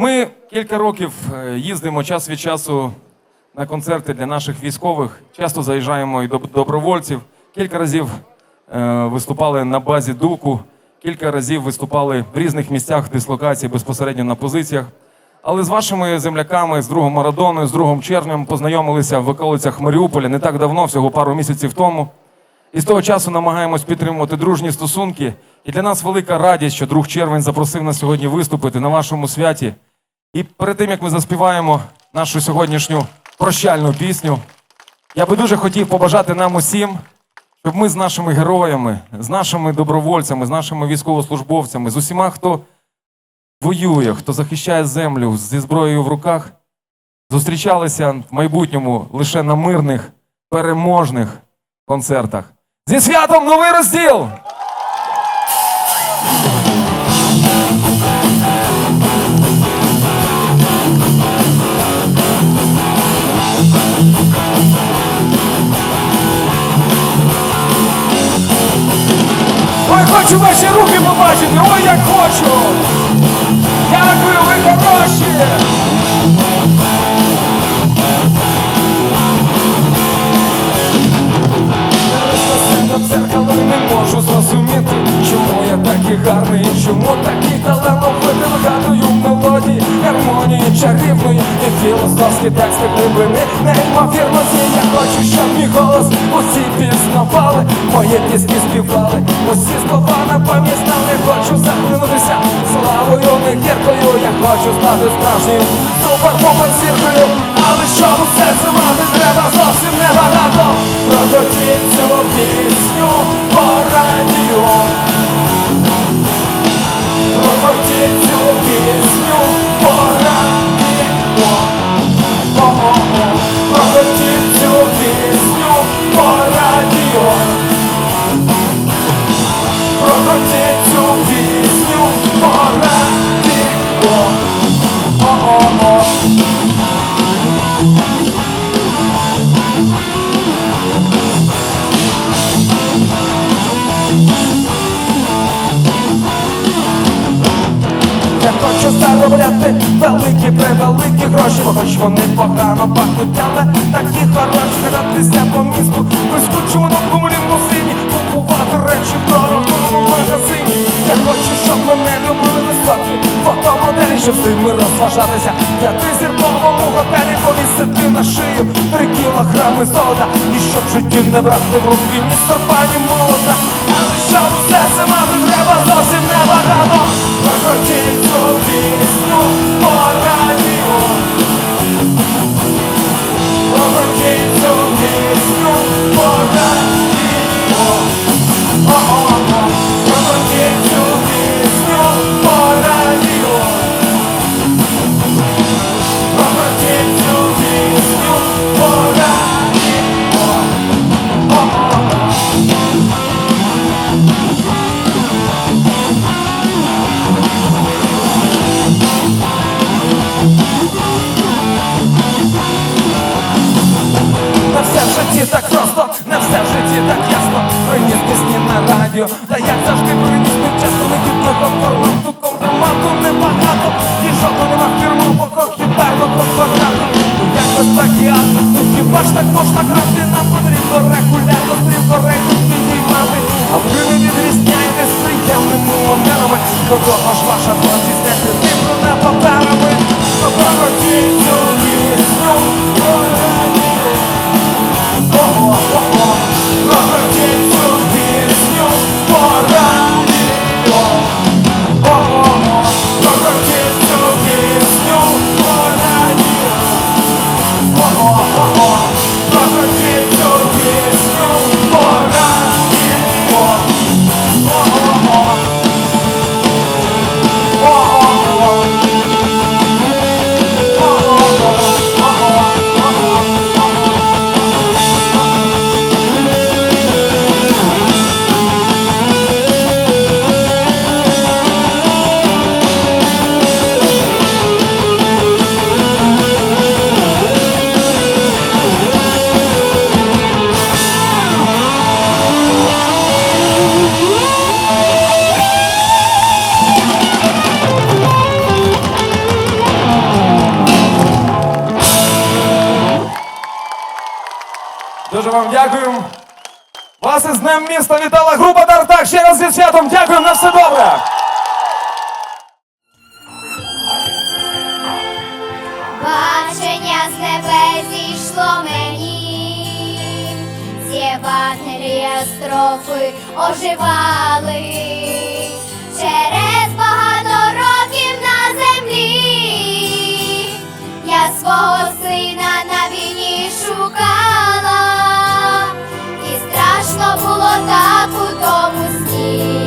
Ми кілька років е, їздимо час від часу на концерти для наших військових. Часто заїжджаємо і до добровольців. Кілька разів е, виступали на базі Дуку, кілька разів виступали в різних місцях дислокації безпосередньо на позиціях. Але з вашими земляками, з другом Марадоною, з другом Чернем познайомилися в околицях Маріуполя не так давно, всього пару місяців тому. І з того часу намагаємось підтримувати дружні стосунки. І для нас велика радість, що друг Червень запросив нас сьогодні виступити на вашому святі. І перед тим як ми заспіваємо нашу сьогоднішню прощальну пісню, я би дуже хотів побажати нам усім, щоб ми з нашими героями, з нашими добровольцями, з нашими військовослужбовцями, з усіма, хто воює, хто захищає землю зі зброєю в руках, зустрічалися в майбутньому лише на мирних, переможних концертах. Зі святом новий розділ! Хочу ваші руки побачити, ой, як хочу! Дякую, ви хороші! Сильно церкало не можу зрозуміти, чому я такий гарний, чому такий талановитий вгадую мелодії, гармонії чарівної і філософські тексти глибини неймовірності. Я хочу, щоб мій голос усі пізнавали, мої пісні співали, усі слова на пам'ять знали, хочу захлинутися славою, не гіркою, я хочу стати справжньою супермовою зіркою, але щоб у серце мати треба зовсім небагато. Прокотіть цю пісню по радіо. Гратися по місту, прискучу на кумлівну сині, купувати речі в дорогому магазині. Я хочу, щоб мене любили високі фотомоделі, щоб з ними розважатися. Я ти зірковому готелі повісити на шию три кілограми золота, і щоб в не брати в руки ні стопані молота. Але щоб усе це мати треба зовсім небагато. Прокрутіть цю пісню так ясно. Приніс пісні на радіо, та як завжди приніс не часто не кіпного формату, компромату небагато. І нема фірму, по хіперно по квадрату. Ну як без плагіату, ну хіба ж так можна грати? Нам потрібно регулярно стрімко рейтинг підіймати. А ви не відрізняєтесь приємними манерами. До того ж ваша творчість не підтримана паперами. Попросіть цю пісню, по героям міста вітала група Тартак. Ще раз зі святом. Дякую на все добре. Бачення з небе зійшло мені, з Євангелія оживали через багато років на землі. Я свого сина на війні шукала так у тому сні.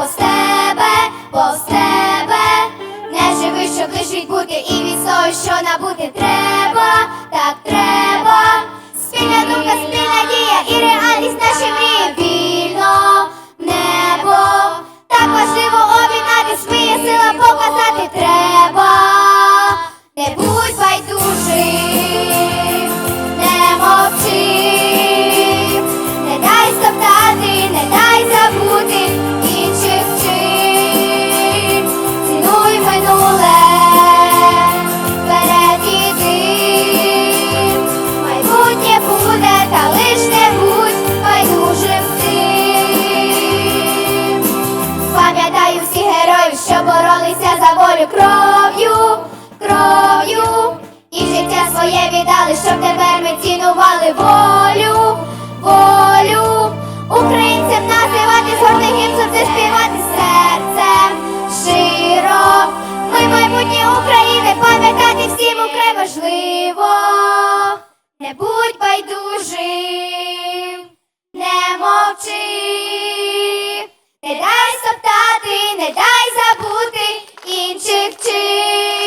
повз тебе, повз тебе, не живи, що лежить бурки і відстой, що набути треба, так треба. Спільна думка, спільна дія і реальність наші мрії. кров'ю, кров'ю, і життя своє віддали, щоб тепер ми цінували волю, волю, українцям називати гордим гімнсом, це співати серцем широ. Ми майбутнє України пам'ятати всім украй важливо, не будь байдужим, не мовчи. Не дай стоптати, не дай забути. Çık çık çık.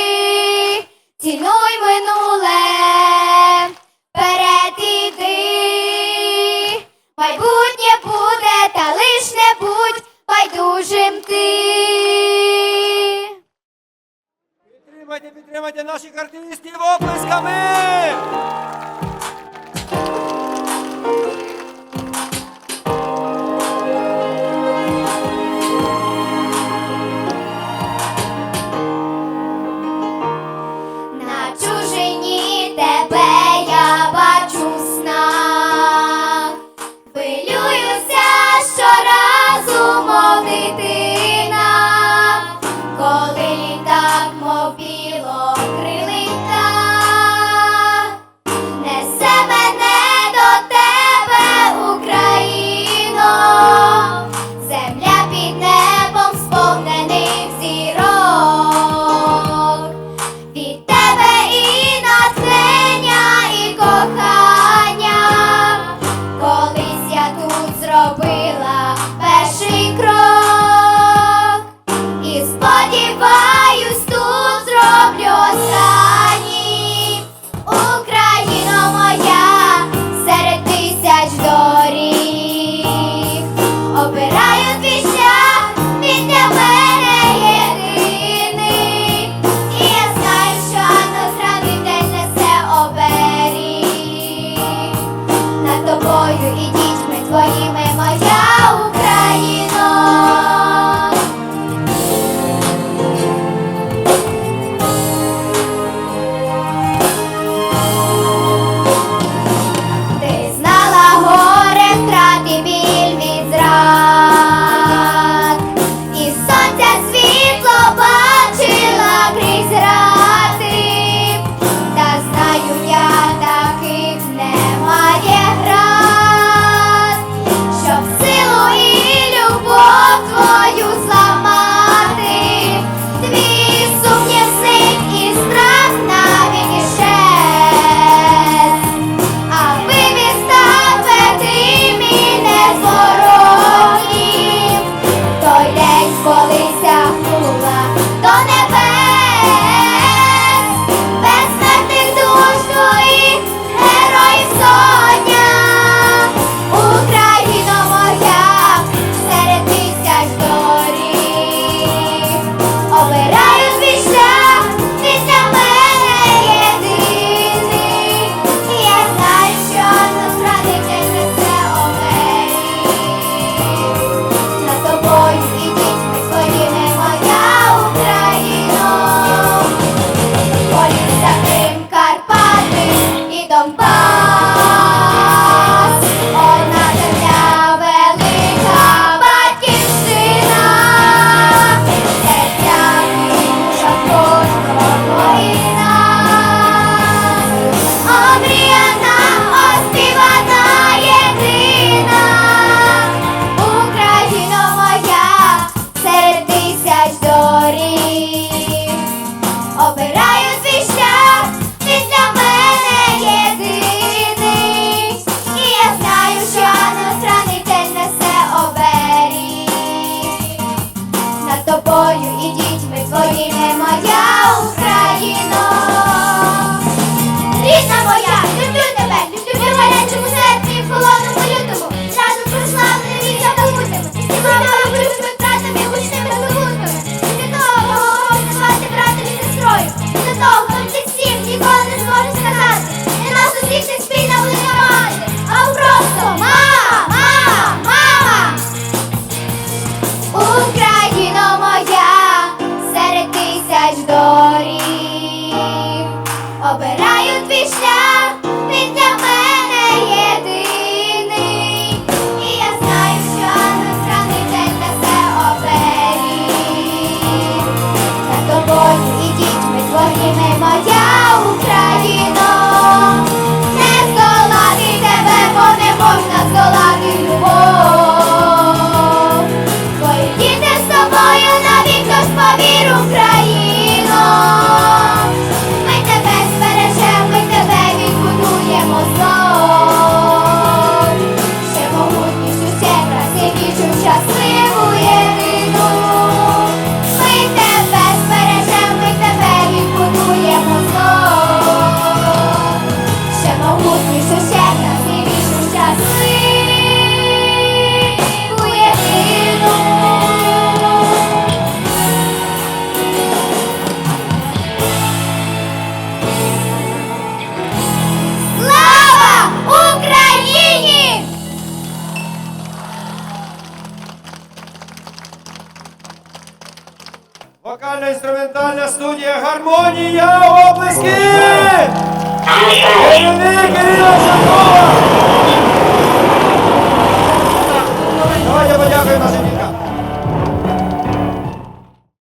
Давайте подякуємо нашим